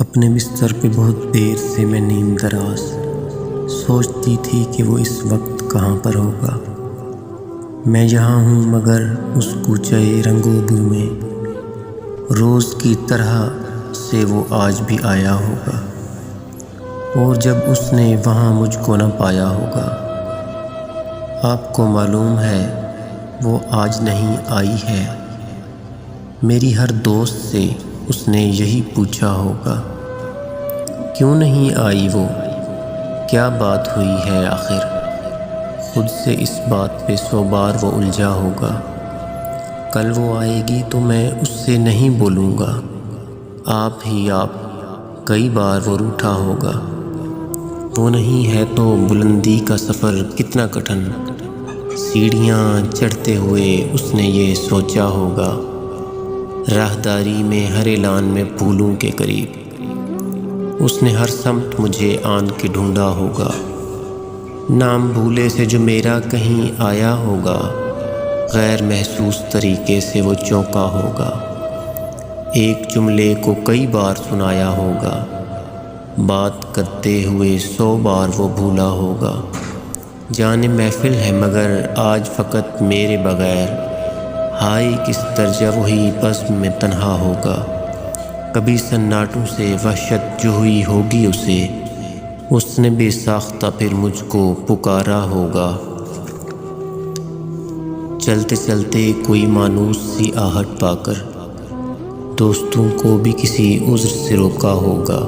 अपने बिस्तर पे बहुत देर से मैं नींद दराज सोचती थी कि वो इस वक्त कहाँ पर होगा। मैं यहाँ हूँ मगर उस कूचे रंगोबू में। रोज़ की तरह से वो आज भी आया होगा। और जब उसने वहाँ मुझको न पाया होगा, आपको मालूम है, वो आज नहीं आई है। मेरी हर दोस्त से उसने यही पूछा होगा, क्यों नहीं आई वो? क्या बात हुई है आखिर? खुद से इस बात पे सौ बार वो उलझा होगा। कल वो आएगी तो मैं उससे नहीं बोलूँगा। आप ही आप, कई बार वो रूठा होगा। वो नहीं है तो बुलंदी का सफ़र कितना कठिन। सीढ़ियाँ चढ़ते हुए उसने ये सोचा होगा। राहदारी में हर ऐलान में फूलों के करीब। उसने हर समत मुझे आन के ढूंढा होगा। नाम भूले से जो मेरा कहीं आया होगा, गैर महसूस तरीके से वो चौंका होगा। एक जुमले को कई बार सुनाया होगा। बात करते हुए सौ बार वो भूला होगा। जाने महफिल है मगर आज फ़कत मेरे बग़ैर। हाय, किस दर्जा वही बज़्म में तन्हा होगा। कभी सन्नाटों से वहशत जो हुई होगी उसे, उसने बेसाख्ता फिर मुझको पुकारा होगा। चलते चलते कोई मानूस सी आहट पाकर, दोस्तों को भी किसी उज्र से रोका होगा।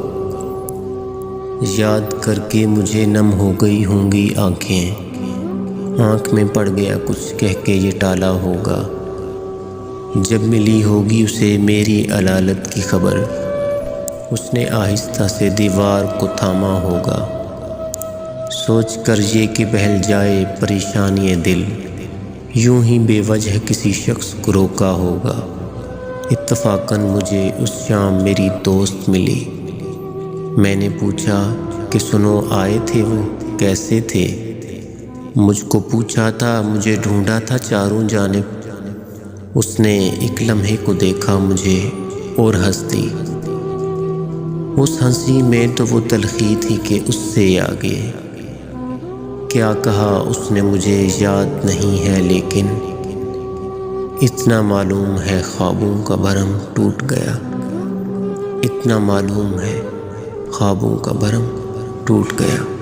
याद करके मुझे नम हो गई होंगी आँखें। आँख में पड़ गया कुछ, कह के ये टाला होगा। जब मिली होगी उसे मेरी अलालत की खबर। उसने आहिस्ता से दीवार को थामा होगा। सोच कर ये कि बहल जाए परेशानी दिल। यूँ ही बेवजह किसी शख्स को रोका होगा। इत्तफाकन मुझे उस शाम मेरी दोस्त मिली। मैंने पूछा कि सुनो, आए थे वो? कैसे थे? मुझको पूछा था, मुझे ढूंढा था चारों जानब उसने एक लम्हे को देखा मुझे और हंस दी उस हँसी में तो वो तलखी थी कि उससे आगे। क्या कहा उसने मुझे, याद नहीं है लेकिन इतना मालूम है ख्वाबों का भरम टूट गया। इतना मालूम है ख्वाबों का भरम टूट गया।